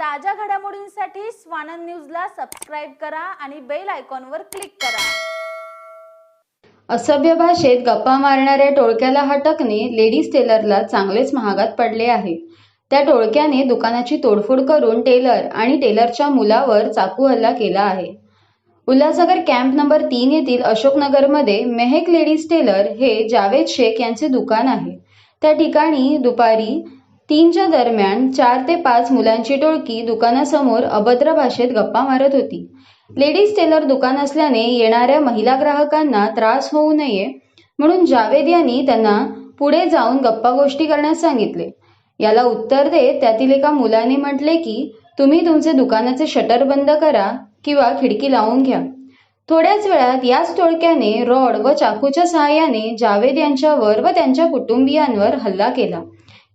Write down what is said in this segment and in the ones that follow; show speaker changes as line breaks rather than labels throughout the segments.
ताज्या घडामोडींसाठी स्वानंद न्यूजला सबस्क्राईब करा आणि बेल आयकॉनवर क्लिक करा.
असभ्य भाषेत गप्पा मारणाऱ्या टोळक्याला हटकणे लेडीज टेलरला चांगलेच महागात पडले आहे. त्या टोळक्याने दुकानाची तोडफोड करून टेलर आणि टेलरच्या मुलावर चाकू हल्ला केला आहे. उल्हासनगर कॅम्प नंबर तीन येथील अशोकनगरमध्ये मेहक लेडीज टेलर हे जावेद शेख यांचे दुकान आहे. त्या ठिकाणी दुपारी तीनच्या दरम्यान चार ते पाच मुलांची टोळकी दुकानासमोर अभद्र भाषेत गप्पा मारत होती. लेडीज टेलर दुकान असल्याने येणाऱ्या महिला ग्राहकांना त्रास होऊ नये म्हणून जावेद यांनी त्यांना पुढे जाऊन गप्पा गोष्टी करण्यास सांगितले. याला उत्तर देत त्यातील एका मुलाने म्हटले की तुम्ही तुमचे दुकानाचे शटर बंद करा किंवा खिडकी लावून घ्या. थोड्याच वेळात याच टोळक्याने रॉड व चाकूच्या सहाय्याने जावेद यांच्यावर व त्यांच्या कुटुंबियांवर हल्ला केला.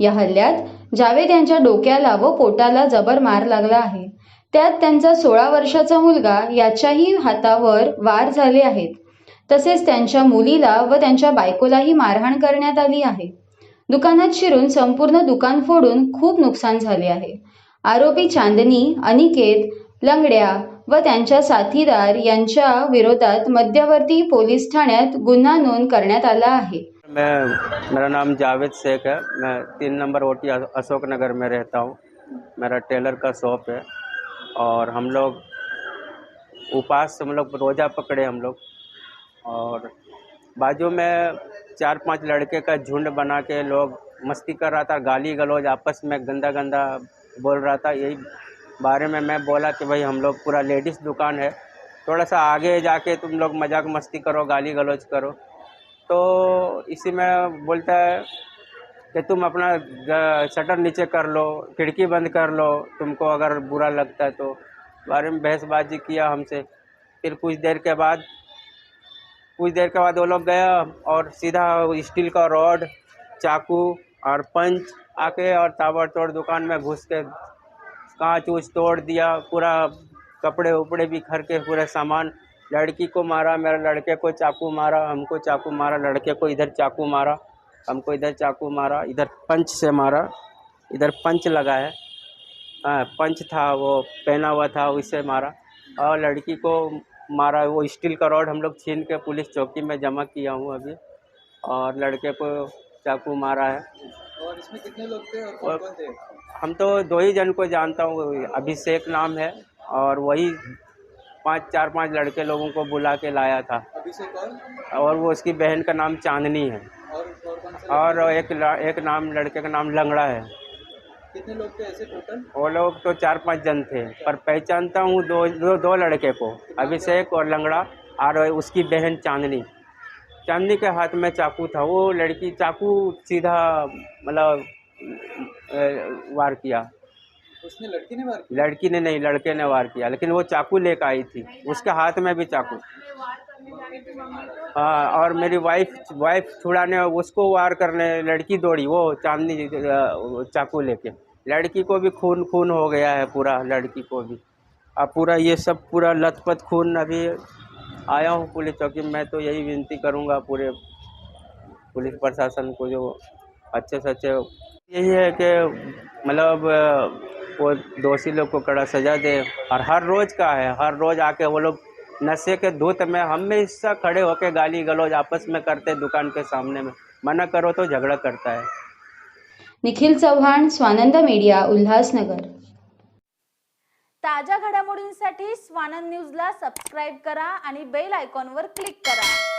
या हल्ल्यात जावेद यांच्या डोक्याला व पोटाला जबर मार लागला आहे. त्यात त्यांचा सोळा वर्षाचा मुलगा याच्याही हातावर वार झाले आहेत. तसेच त्यांच्या मुलीला व त्यांच्या बायकोलाही मारहाण करण्यात आली आहे. दुकानात शिरून संपूर्ण दुकान फोडून खूप नुकसान झाले आहे. आरोपी चांदनी अनिकेत लंगड्या व त्यांच्या साथीदार यांच्या विरोधात मध्यवर्ती पोलीस ठाण्यात गुन्हा नोंद करण्यात आला आहे.
मैं, मेरा नाम जावेद शेख है। मैं तीन नंबर ओटी अशोक नगर में रहता हूँ। मेरा टेलर का शॉप है और हम लोग उपास हम लोग रोज़ा पकड़े हम लोग और बाजू में चार पाँच लड़के का झुंड बना के लोग मस्ती कर रहा था, गाली गलौज आपस में गंदा गंदा बोल रहा था। यही बारे में मैं बोला कि भाई हम लोग पूरा लेडीज़ दुकान है, थोड़ा सा आगे जाके तुम लोग मज़ाक मस्ती करो, गाली गलौज करो। तो इसी में बोलता है कि तुम अपना शटर नीचे कर लो, खिड़की बंद कर लो, तुमको अगर बुरा लगता है तो। बारे में बहसबाजी किया हमसे। फिर कुछ देर के बाद, कुछ देर के बाद वो लोग गया और सीधा स्टील का रॉड, चाकू और पंच आके और ताबड़तोड़ दुकान में घुस के कांच उच तोड़ दिया, पूरा कपड़े उपड़े भी खर के पूरे सामान लड़की को मारा मेरे लड़के को चाकू मारा हमको चाकू मारा लड़के को इधर चाकू मारा हमको इधर चाकू मारा इधर पंच से मारा इधर पंच लगा है। हाँ पंच था वो पहना हुआ था उससे मारा। और लड़की को मारा वो स्टील का रॉड हम लोग छीन के पुलिस चौकी में जमा किया हूँ अभी। और लड़के को चाकू मारा है।
और इसमें कितने लोग थे और कौन कौन थे?
हम तो दो ही जन को जानता हूँ अभिषेक नाम है। और वही पाँच चार पाँच लड़के लोगों को बुला के लाया था।
और
वो उसकी बहन का नाम चांदनी है।
और और
और एक एक नाम लड़के का नाम लंगड़ा है।
कितने लोग थे ऐसे टोटल
वो लोग तो चार पाँच जन थे पर पहचानता हूँ दो दो दो लड़के को अभिषेक और लंगड़ा और उसकी बहन चांदनी। चांदनी के हाथ में चाकू था वो लड़की चाकू सीधा मतलब वार किया।
उसने लड़की ने मार किया?
लड़की ने नहीं, लड़के ने वार किया, लेकिन वो चाकू लेकर आई थी। उसके हाथ में भी चाकू। हाँ और मेरी वाइफ वाइफ छुड़ाने, उसको वार करने, लड़की दौड़ी, वो चांदनी चाकू लेके। लड़की को भी खून खून हो गया है पूरा, लड़की को भी। अब पूरा ये सब, पूरा लथपथ, खून अभी आया हूँ पुलिस चौकी में तो यही विनती करूँगा पूरे पुलिस प्रशासन को जो अच्छे से अच्छे यही है कि मतलब वो दोषी लोग को कड़ा सजा दे। और हर रोज़ का है हर रोज़ आके वो लोग नशे के धुत में हमेशा खड़े होके गाली गलौज आपस में करते दुकान के सामने में। मना करो तो झगड़ा करता है।
निखिल चव्हाण स्वानंद मीडिया उल्हासनगर।
ताज्या घडामोडींसाठी स्वानंद न्यूजला सबस्क्राईब करा आणि बेल आयकॉनवर क्लिक करा.